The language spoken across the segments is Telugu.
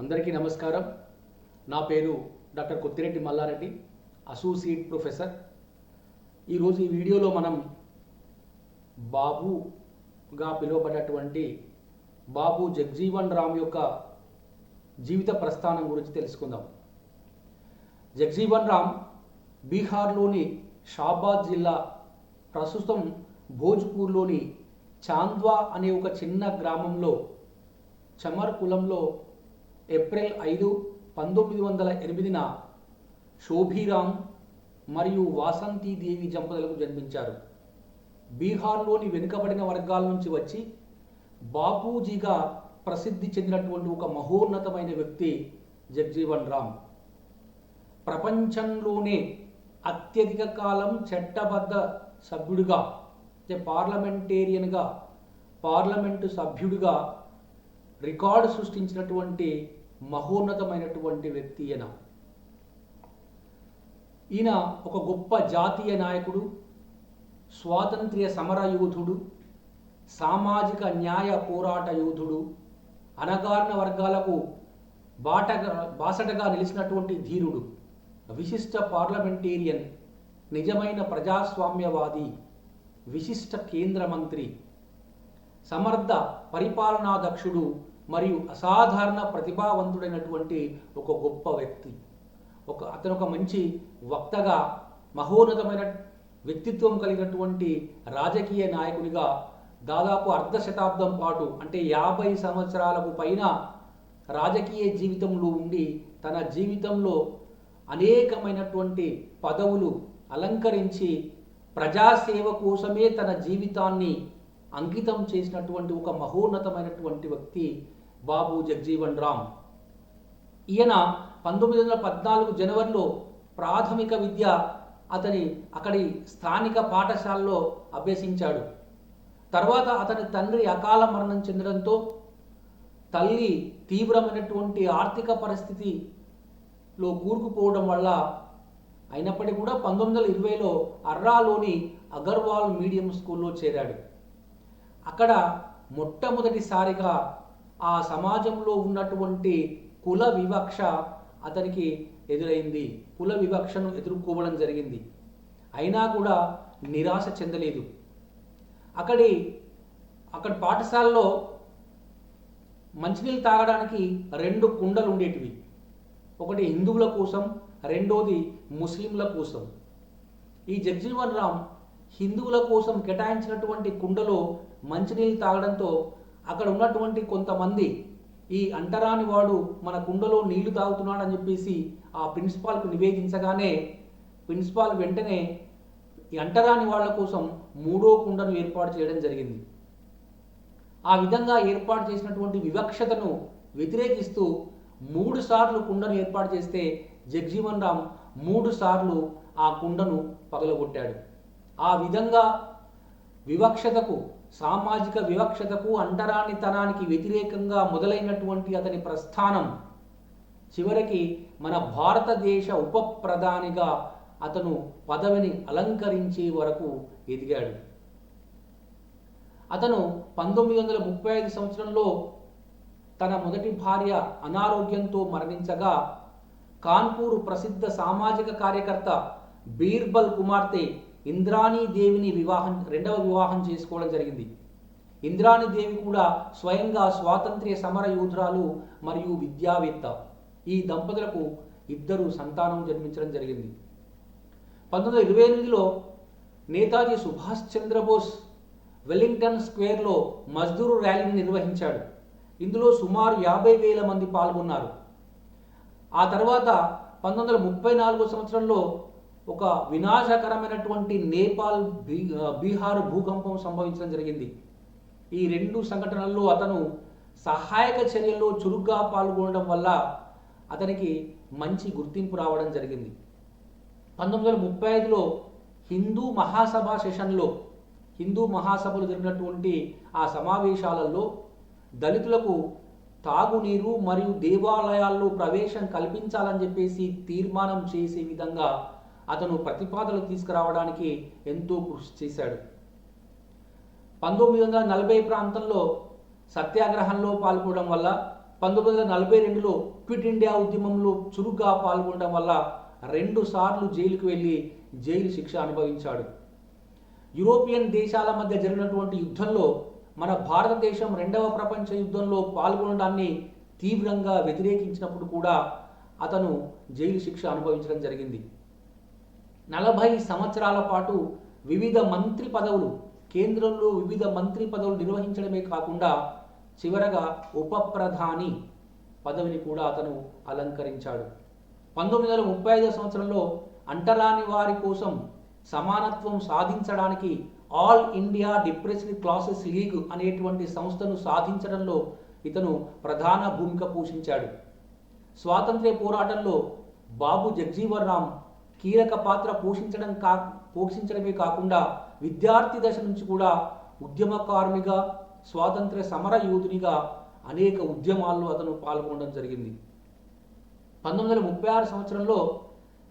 అందరికీ నమస్కారం. నా పేరు doctor Kothireddy Mallareddy associate professor. ఈరోజు ఈ వీడియోలో మనం బాబుగా పిలువబడినటువంటి బాబు జగ్జీవన్ రామ్ యొక్క జీవిత ప్రస్థానం గురించి తెలుసుకుందాం. జగ్జీవన్ రామ్ బీహార్లోని షాబాద్ జిల్లా ప్రస్తుతం భోజ్పూర్లోని చాంద్వా అనే ఒక చిన్న గ్రామంలో చమర్ కులంలో ఏప్రిల్ ఐదు పంతొమ్మిది వందల ఎనిమిదిన శోభిరామ్ మరియు వాసంతీదేవి దంపతులకు జన్మించారు. బీహార్లోని వెనుకబడిన వర్గాల నుంచి వచ్చి బాపూజీగా ప్రసిద్ధి చెందినటువంటి ఒక మహోన్నతమైన వ్యక్తి జగ్జీవన్ రామ్. ప్రపంచంలోనే అత్యధిక కాలం చట్టబద్ధ సభ్యుడిగా అంటే పార్లమెంటేరియన్గా పార్లమెంటు సభ్యుడిగా రికార్డు సృష్టించినటువంటి మహోన్నతమైనటువంటి వ్యక్తి ఈయన ఈయన ఒక గొప్ప జాతీయ నాయకుడు స్వాతంత్ర్య సమర యోధుడు సామాజిక న్యాయ పోరాట యోధుడు అణగారిన వర్గాలకు బాటగా బాసటగా నిలిచినటువంటి ధీరుడు విశిష్ట పార్లమెంటేరియన్ నిజమైన ప్రజాస్వామ్యవాది విశిష్ట కేంద్ర మంత్రి సమర్థ పరిపాలనాదక్షుడు మరియు అసాధారణ ప్రతిభావంతుడైనటువంటి ఒక గొప్ప వ్యక్తి. ఒక అతను ఒక మంచి వక్తగా మహోన్నతమైన వ్యక్తిత్వం కలిగినటువంటి రాజకీయ నాయకునిగా దాదాపు అర్ధ శతాబ్దం పాటు అంటే యాభై సంవత్సరాలకు పైన రాజకీయ జీవితంలో ఉండి తన జీవితంలో అనేకమైనటువంటి పదవులు అలంకరించి ప్రజాసేవ కోసమే తన జీవితాన్ని అంకితం చేసినటువంటి ఒక మహోన్నతమైనటువంటి వ్యక్తి బాబు జగ్జీవన్ రామ్. ఈయన పంతొమ్మిది వందల పద్నాలుగు జనవరిలో ప్రాథమిక విద్య అతని అక్కడి స్థానిక పాఠశాలలో అభ్యసించాడు. తర్వాత అతని తండ్రి అకాల మరణం చెందడంతో తల్లి తీవ్రమైనటువంటి ఆర్థిక పరిస్థితిలో కూరుకుపోవడం వల్ల అయినప్పటికీ కూడా పంతొమ్మిది వందల ఇరవైలో అర్రాలోని అగర్వాల్ మీడియం స్కూల్లో చేరాడు. అక్కడ మొట్టమొదటిసారిగా ఆ సమాజంలో ఉన్నటువంటి కుల వివక్ష అతనికి ఎదురైంది. కుల వివక్షను ఎదుర్కోవడం జరిగింది. అయినా కూడా నిరాశ చెందలేదు. అక్కడి అక్కడ పాఠశాలలో మంచినీళ్ళు తాగడానికి రెండు కుండలు ఉండేటివి. ఒకటి హిందువుల కోసం రెండోది ముస్లింల కోసం. ఈ జగ్జీవన్ రామ్ హిందువుల కోసం కేటాయించినటువంటి కుండలో మంచినీళ్ళు తాగడంతో అక్కడ ఉన్నటువంటి కొంతమంది ఈ అంటరాని వాడు మన కుండలో నీళ్ళు తాగుతున్నాడని చెప్పేసి ఆ ప్రిన్సిపాల్కు నివేదించగానే ప్రిన్సిపాల్ వెంటనే ఈ అంటరాని వాళ్ళ కోసం మూడో కుండను ఏర్పాటు చేయడం జరిగింది. ఆ విధంగా ఏర్పాటు చేసినటువంటి వివక్షతను వ్యతిరేకిస్తూ మూడు సార్లు కుండను ఏర్పాటు చేస్తే జగ్జీవన్ రామ్ మూడు సార్లు ఆ కుండను పగలగొట్టాడు. ఆ విధంగా వివక్షతకు సామాజిక వివక్షతకు అంటరానితనానికి వ్యతిరేకంగా మొదలైనటువంటి అతని ప్రస్థానం చివరికి మన భారతదేశ ఉప ప్రధానిగా అతను పదవిని అలంకరించే వరకు ఎదిగాడు. అతను పంతొమ్మిది వందల ముప్పై ఐదు సంవత్సరంలో తన మొదటి భార్య అనారోగ్యంతో మరణించగా కాన్పూర్ ప్రసిద్ధ సామాజిక కార్యకర్త బీర్బల్ కుమార్తె ఇంద్రాణీదేవిని వివాహం రెండవ వివాహం చేసుకోవడం జరిగింది. ఇంద్రాణి దేవి కూడా స్వయంగా స్వాతంత్ర్య సమర యోధురాలు మరియు విద్యావేత్త. ఈ దంపతులకు ఇద్దరు సంతానం జన్మించడం జరిగింది. పంతొమ్మిది వందల ఇరవై ఎనిమిదిలో నేతాజీ సుభాష్ చంద్రబోస్ వెల్లింగ్టన్ స్క్వేర్లో మజ్దూరు ర్యాలీని నిర్వహించాడు. ఇందులో సుమారు యాభై వేల మంది పాల్గొన్నారు. ఆ తర్వాత పంతొమ్మిది వందల ముప్పై నాలుగో సంవత్సరంలో ఒక వినాశకరమైనటువంటి నేపాల్ బీ బీహార్ భూకంపం సంభవించడం జరిగింది. ఈ రెండు సంఘటనల్లో అతను సహాయక చర్యల్లో చురుగ్గా పాల్గొనడం వల్ల అతనికి మంచి గుర్తింపు రావడం జరిగింది. పంతొమ్మిది వందల ముప్పై ఐదులో హిందూ మహాసభ సెషన్లో హిందూ మహాసభలు జరిగినటువంటి ఆ సమావేశాలలో దళితులకు తాగునీరు మరియు దేవాలయాల్లో ప్రవేశం కల్పించాలని చెప్పేసి తీర్మానం చేసే విధంగా అతను ప్రతిపాదనలు తీసుకురావడానికి ఎంతో కృషి చేశాడు. పంతొమ్మిది వందల నలభై ప్రాంతంలో సత్యాగ్రహంలో పాల్గొనడం వల్ల పంతొమ్మిది వందల నలభై రెండులో క్విట్ ఇండియా ఉద్యమంలో చురుగ్గా పాల్గొనడం వల్ల రెండు సార్లు జైలుకు వెళ్ళి జైలు శిక్ష అనుభవించాడు. యూరోపియన్ దేశాల మధ్య జరిగినటువంటి యుద్ధంలో మన భారతదేశం రెండవ ప్రపంచ యుద్ధంలో పాల్గొనడాన్ని తీవ్రంగా వ్యతిరేకించినప్పుడు కూడా అతను జైలు శిక్ష అనుభవించడం జరిగింది. నలభై సంవత్సరాల పాటు వివిధ మంత్రి పదవులు కేంద్రంలో వివిధ మంత్రి పదవులు నిర్వహించడమే కాకుండా చివరగా ఉప ప్రధాని పదవిని కూడా అతను అలంకరించాడు. పంతొమ్మిది వందల ముప్పై ఐదో సంవత్సరంలో అంటరాని వారి కోసం సమానత్వం సాధించడానికి all India depressed classes league అనేటువంటి సంస్థను సాధించడంలో ఇతను ప్రధాన భూమిక పోషించాడు. స్వాతంత్ర్య పోరాటంలో బాబు జగ్జీవన్ రామ్ కీలక పాత్ర పోషించడం కా పోషించడమే కాకుండా విద్యార్థి దశ నుంచి కూడా ఉద్యమకారునిగా స్వాతంత్ర్య సమర యోధునిగా అనేక ఉద్యమాల్లో అతను పాల్గొనడం జరిగింది. పంతొమ్మిది వందల ముప్పై ఆరు సంవత్సరంలో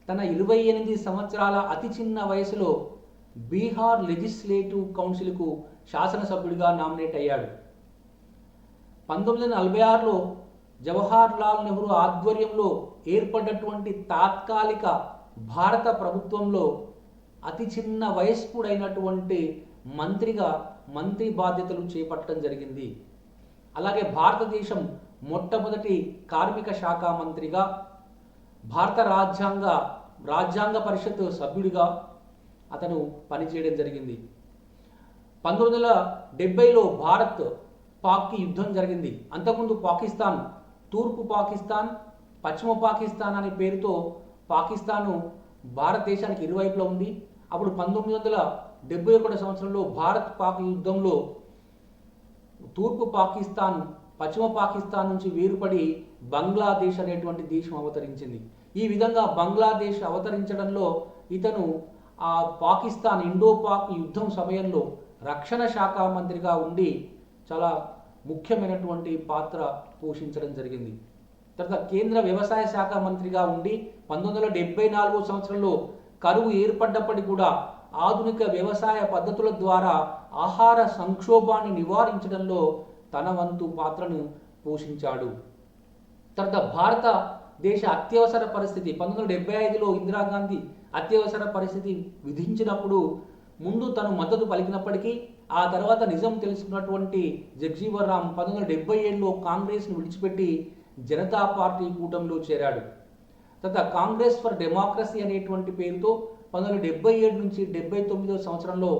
తన ఇరవై ఎనిమిది సంవత్సరాల అతి చిన్న వయసులో బీహార్ లెజిస్లేటివ్ కౌన్సిల్కు శాసనసభ్యుడిగా నామినేట్ అయ్యాడు. పంతొమ్మిది వందల నలభై ఆరులో జవహర్ లాల్ నెహ్రూ ఆధ్వర్యంలో ఏర్పడ్డటువంటి తాత్కాలిక భారత ప్రభుత్వంలో అతి చిన్న వయస్కుడైనటువంటి మంత్రిగా మంత్రి బాధ్యతలు చేపట్టడం జరిగింది. అలాగే భారతదేశం మొట్టమొదటి కార్మిక శాఖ మంత్రిగా భారత రాజ్యాంగ రాజ్యాంగ పరిషత్ సభ్యుడిగా అతను పనిచేయడం జరిగింది. పంతొమ్మిది వందల డెబ్బైలో భారత్ పాక్కి యుద్ధం జరిగింది. అంతకుముందు పాకిస్తాన్ తూర్పు పాకిస్తాన్ పశ్చిమ పాకిస్తాన్ అనే పేరుతో పాకిస్తాను భారతదేశానికి ఇరువైపులా ఉంది. అప్పుడు పంతొమ్మిది వందల డెబ్బై ఒకటి సంవత్సరంలో భారత్ పాక్ యుద్ధంలో తూర్పు పాకిస్తాన్ పశ్చిమ పాకిస్తాన్ నుంచి వేరుపడి బంగ్లాదేశ్ అనేటువంటి దేశం అవతరించింది. ఈ విధంగా బంగ్లాదేశ్ అవతరించడంలో ఇతను ఆ పాకిస్తాన్ ఇండో పాక్ యుద్ధం సమయంలో రక్షణ శాఖ మంత్రిగా ఉండి చాలా ముఖ్యమైనటువంటి పాత్ర పోషించడం జరిగింది. తర్వాత కేంద్ర వ్యవసాయ శాఖ మంత్రిగా ఉండి పంతొమ్మిది వందల డెబ్బై నాలుగో సంవత్సరంలో కరువు ఏర్పడ్డప్పటికీ కూడా ఆధునిక వ్యవసాయ పద్ధతుల ద్వారా ఆహార సంక్షోభాన్ని నివారించడంలో తన వంతు పాత్రను పోషించాడు. తర్వాత భారత దేశ అత్యవసర పరిస్థితి పంతొమ్మిది వందల డెబ్బై ఐదులో ఇందిరాగాంధీ అత్యవసర పరిస్థితి విధించినప్పుడు ముందు తను మద్దతు పలికినప్పటికీ ఆ తర్వాత నిజం తెలుసుకున్నటువంటి జగ్జీవన్ రామ్ పంతొమ్మిది వందల డెబ్బై ఏడులో కాంగ్రెస్ను విడిచిపెట్టి జనతా పార్టీ కూటమిలో చేరాడు. తర్వాత కాంగ్రెస్ ఫర్ డెమోక్రసీ అనేటువంటి పేరుతో పంతొమ్మిది డెబ్బై ఏడు నుంచి డెబ్బై తొమ్మిదో సంవత్సరంలో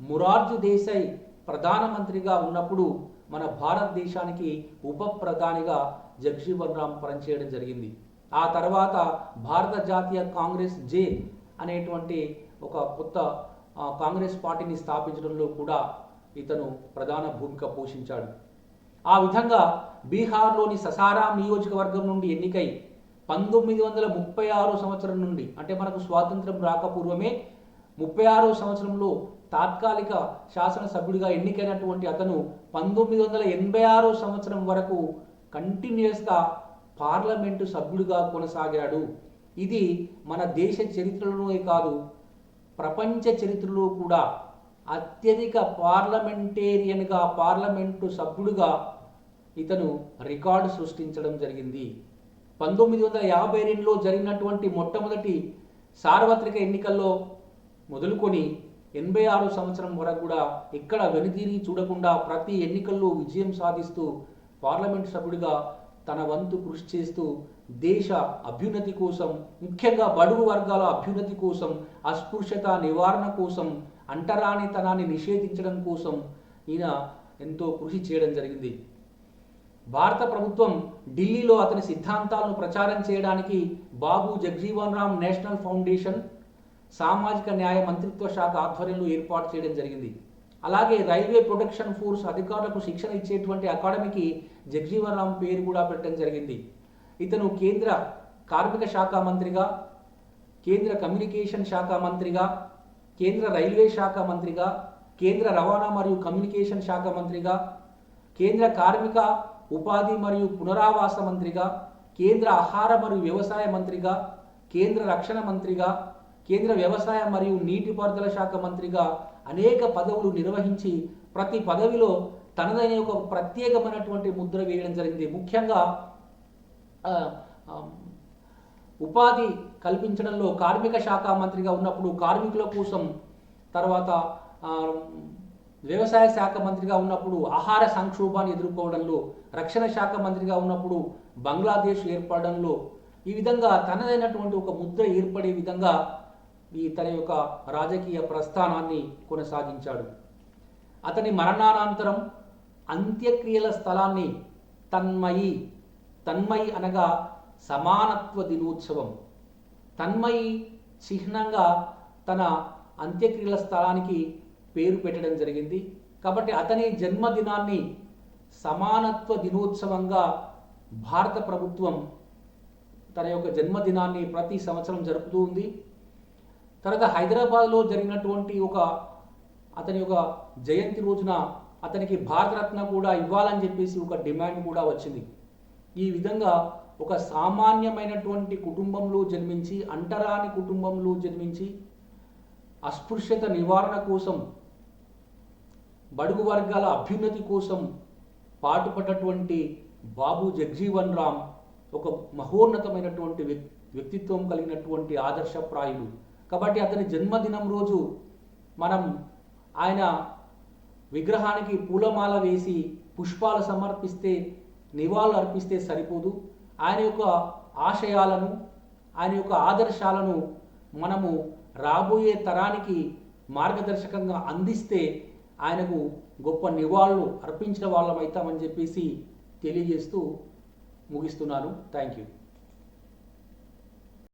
మురార్జీ దేశాయ్ ప్రధానమంత్రిగా ఉన్నప్పుడు మన భారతదేశానికి ఉప ప్రధానిగా జగ్జీవన్ రామ్ పనిచేయడం జరిగింది. ఆ తర్వాత భారత జాతీయ కాంగ్రెస్ జే అనేటువంటి ఒక కొత్త కాంగ్రెస్ పార్టీని స్థాపించడంలో కూడా ఇతను ప్రధాన భూమిక పోషించాడు. ఆ విధంగా బీహార్లోని ససారాం నియోజకవర్గం నుండి ఎన్నికై పంతొమ్మిది వందల ముప్పై ఆరు సంవత్సరం నుండి అంటే మనకు స్వాతంత్రం రాకపూర్వమే ముప్పై ఆరో సంవత్సరంలో తాత్కాలిక శాసనసభ్యుడిగా ఎన్నికైనటువంటి అతను పంతొమ్మిది వందల ఎనభై ఆరో సంవత్సరం వరకు కంటిన్యూస్గా పార్లమెంటు సభ్యుడిగా కొనసాగాడు. ఇది మన దేశ చరిత్రలోనే కాదు ప్రపంచ చరిత్రలో కూడా అత్యధిక పార్లమెంటేరియన్గా పార్లమెంటు సభ్యుడిగా ఇతను రికార్డు సృష్టించడం జరిగింది. పంతొమ్మిది వందల యాభై రెండులో జరిగినటువంటి మొట్టమొదటి సార్వత్రిక ఎన్నికల్లో మొదలుకొని ఎనభై ఆరు సంవత్సరం వరకు కూడా ఎక్కడ వెనుతిరిగి చూడకుండా ప్రతి ఎన్నికల్లో విజయం సాధిస్తూ పార్లమెంట్ సభ్యుడిగా తన వంతు కృషి చేస్తూ దేశ అభ్యున్నతి కోసం ముఖ్యంగా బడుగు వర్గాల అభ్యున్నతి కోసం అస్పృశ్యత నివారణ కోసం అంటరానితనాన్ని నిషేధించడం కోసం ఈయన ఎంతో కృషి చేయడం జరిగింది. భారత ప్రభుత్వం ఢిల్లీలో అతని సిద్ధాంతాలను ప్రచారం చేయడానికి బాబు జగ్జీవన్ రామ్ నేషనల్ ఫౌండేషన్ సామాజిక న్యాయ మంత్రిత్వ శాఖ ఆధ్వర్యంలో ఏర్పాటు చేయడం జరిగింది. అలాగే రైల్వే ప్రొటెక్షన్ ఫోర్స్ అధికారులకు శిక్షణ ఇచ్చేటువంటి అకాడమీకి జగ్జీవన్ రామ్ పేరు కూడా పెట్టడం జరిగింది. ఇతను కేంద్ర కార్మిక శాఖ మంత్రిగా కేంద్ర కమ్యూనికేషన్ శాఖ మంత్రిగా కేంద్ర రైల్వే శాఖ మంత్రిగా కేంద్ర రవాణా మరియు కమ్యూనికేషన్ శాఖ మంత్రిగా కేంద్ర కార్మిక ఉపాధి మరియు పునరావాస మంత్రిగా కేంద్ర ఆహార మరియు వ్యవసాయ మంత్రిగా కేంద్ర రక్షణ మంత్రిగా కేంద్ర వ్యవసాయ మరియు నీటిపారుదల శాఖ మంత్రిగా అనేక పదవులు నిర్వహించి ప్రతి పదవిలో తనదైన ఒక ప్రత్యేకమైనటువంటి ముద్ర వేయడం జరిగింది. ముఖ్యంగా ఉపాధి కల్పించడంలో కార్మిక శాఖ మంత్రిగా ఉన్నప్పుడు కార్మికుల కోసం తర్వాత వ్యవసాయ శాఖ మంత్రిగా ఉన్నప్పుడు ఆహార సంక్షోభాన్ని ఎదుర్కోవడంలో రక్షణ శాఖ మంత్రిగా ఉన్నప్పుడు బంగ్లాదేశ్ ఏర్పడడంలో ఈ విధంగా తనదైనటువంటి ఒక ముద్ర ఏర్పడే విధంగా ఈ తన యొక్క రాజకీయ ప్రస్థానాన్ని కొనసాగించాడు. అతని మరణానంతరం అంత్యక్రియల స్థలాన్ని తన్మయి తన్మయి అనగా సమానత్వ దినోత్సవం. తన్మయి చిహ్నంగా తన అంత్యక్రియల స్థలానికి పేరు పెట్టడం జరిగింది. కాబట్టి అతని జన్మదినాన్ని సమానత్వ దినోత్సవంగా భారత ప్రభుత్వం తన యొక్క జన్మదినాన్ని ప్రతి సంవత్సరం జరుపుతూ ఉంది. తర్వాత హైదరాబాద్లో జరిగినటువంటి ఒక అతని యొక్క జయంతి రోజున అతనికి భారతరత్న కూడా ఇవ్వాలని చెప్పేసి ఒక డిమాండ్ కూడా వచ్చింది. ఈ విధంగా ఒక సామాన్యమైనటువంటి కుటుంబంలో జన్మించి అంటరాని కుటుంబంలో జన్మించి అస్పృశ్యత నివారణ కోసం బడుగు వర్గాల అభ్యున్నతి కోసం పాటుపడ్డటువంటి బాబు జగ్జీవన్ రామ్ ఒక మహోన్నతమైనటువంటి వ్యక్తిత్వం కలిగినటువంటి ఆదర్శప్రాయుడు. కాబట్టి అతని జన్మదినం రోజు మనం ఆయన విగ్రహానికి పూలమాల వేసి పుష్పాలు సమర్పిస్తే నివాళులు అర్పిస్తే సరిపోదు. ఆయన యొక్క ఆశయాలను ఆయన యొక్క ఆదర్శాలను మనము రాబోయే తరానికి మార్గదర్శకంగా అందిస్తే ఆయనకు గొప్ప నివాళులు అర్పించిన వాళ్ళం అవుతామని చెప్పేసి తెలియజేస్తూ ముగిస్తున్నాను. Thank you